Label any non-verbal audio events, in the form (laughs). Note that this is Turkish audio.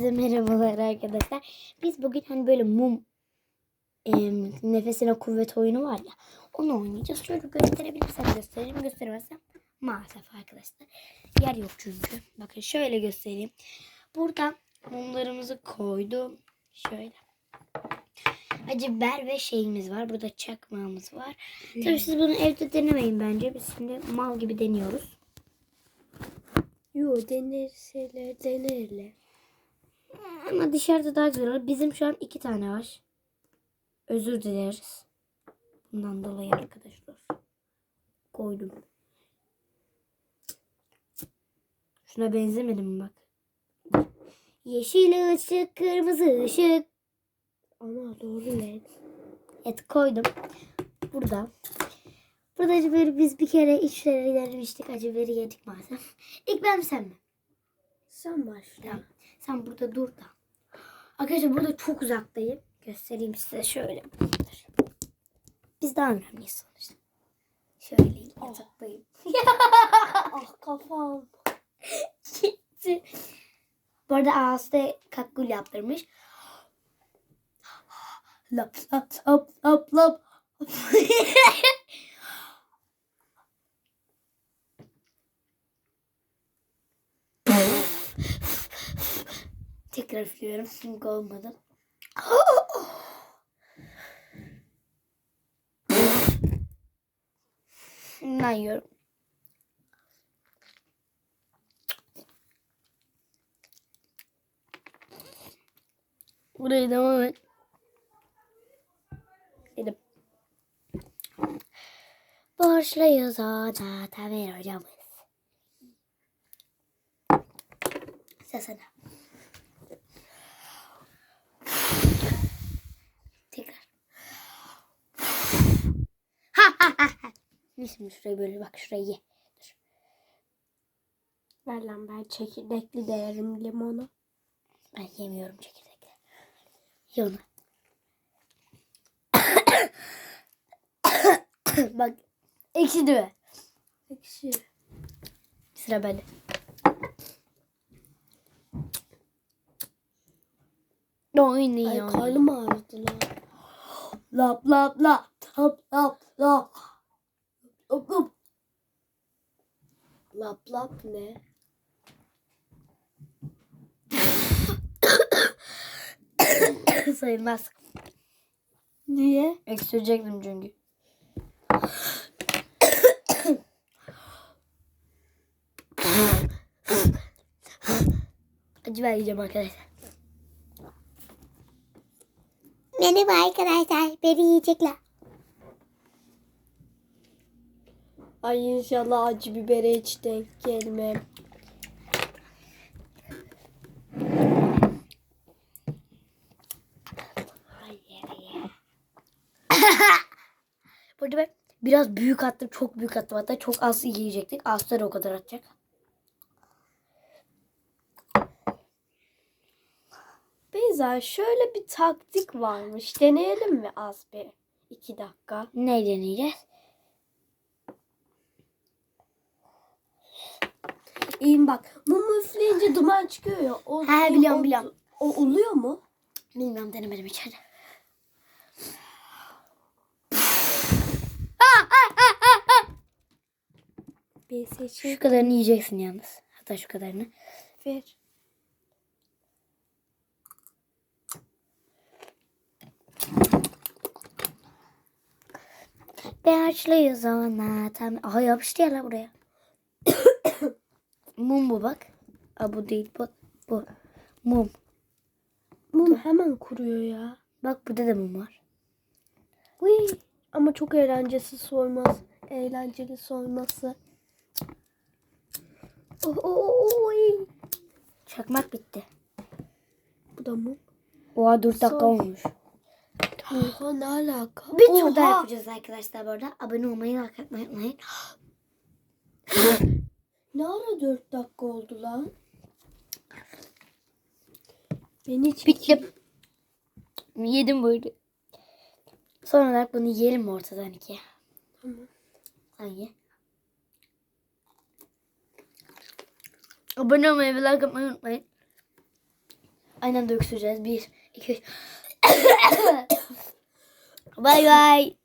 Herkese merhabalar arkadaşlar. Biz bugün hani böyle mum em, nefesine kuvvet oyunu var ya. Onu oynayacağız. Şöyle gösterebilirsem gösteririm. Gösteremezsem maalesef arkadaşlar. Yer yok çünkü. Bakın şöyle göstereyim. Burada mumlarımızı koydum. Şöyle. Acı biber ve şeyimiz var. Burada çakmağımız var. Tabii siz bunu evde denemeyin bence. Biz şimdi mal gibi deniyoruz. Yo denerseler denerler. Ama dışarıda daha güzel olur. Bizim şu an iki tane var. Özür dileriz. Bundan dolayı arkadaşlar. Koydum. Şuna benzemedim bak. Yeşil ışık, kırmızı ışık. Ama doğru ne? Evet koydum. Burada. Burada acı biz bir kere içleri denemiştik. Acı biberi yedik maalesef. İlk ben sen mi? Sen başla. Sen burada dur da. Arkadaşlar burada çok uzaktayım. Göstereyim size şöyle. Biz daha önemliyiz sonuçta. Şöyle yataktayım. (laughs) Ah kafam. Gitti. Bu arada ağızda kakul yaptırmış. Lap lap lap lap lap. Tekrar üflüyorum çünkü olmadı. Ben yiyorum. Burayı devam et. Yedim. Borçluyuz ona Tamer hocamız. Sesine. Tekrar. Şimdi şurayı böyle bak şurayı ye. Dur. Ver lan ben çekirdekli de yerim limonu. Ben yemiyorum çekirdekleri. Ye onu. (coughs) bak ekşi diyor. Ekşi. Sıra bende. Ay Oynuyor. karnım ağrıdı lan. Lap lap lap. Lap lap lap. Lap lap. Lap lap ne? (coughs) Sayılmaz. Niye? Öksürecektim çünkü. Acı ben yiyeceğim arkadaşlar. Merhaba arkadaşlar. Beni yiyecekler. Ay inşallah acı bibere hiç denk gelmem. (laughs) Burada ben biraz büyük attım. Çok büyük attım. Hatta çok az yiyecektik. Aslar o kadar atacak. Beyza şöyle bir taktik varmış. Deneyelim mi az bir? iki dakika. Ne deneyeceğiz? İyiyim bak. Mum üfleyince duman çıkıyor ya. O, He, o- biliyorum, o- biliyorum. O oluyor mu? Bilmiyorum denemedim içeride. Bir seçim. Şu kadarını yiyeceksin yalnız. Hatta şu kadarını. Ver. Başlıyoruz ona. Tam... Aha yapıştı ya la buraya. (coughs) Mum bu bak. Aa, bu değil bu. Bu. Mum. Mum hemen kuruyor ya. Bak burada da mum var. Uy. Ama çok eğlencesi soymaz. Eğlenceli soyması. Oh, oh, oh, oy. Çakmak bitti. Bu da mum. Oha 4 dakika Son. olmuş. Oha ne alaka? Bir tur daha yapacağız arkadaşlar bu arada. Abone olmayı, like atmayı unutmayın. (gasps) (laughs) Ne ara 4 dakika oldu lan? Beni hiç Bitti. Yedim böyle. Son olarak bunu yiyelim mi ortadan ikiye? Tamam. Sen ye. Abone olmayı ve like atmayı unutmayın. Aynı anda öksüreceğiz. Bir, iki, üç. (coughs) Bay bay.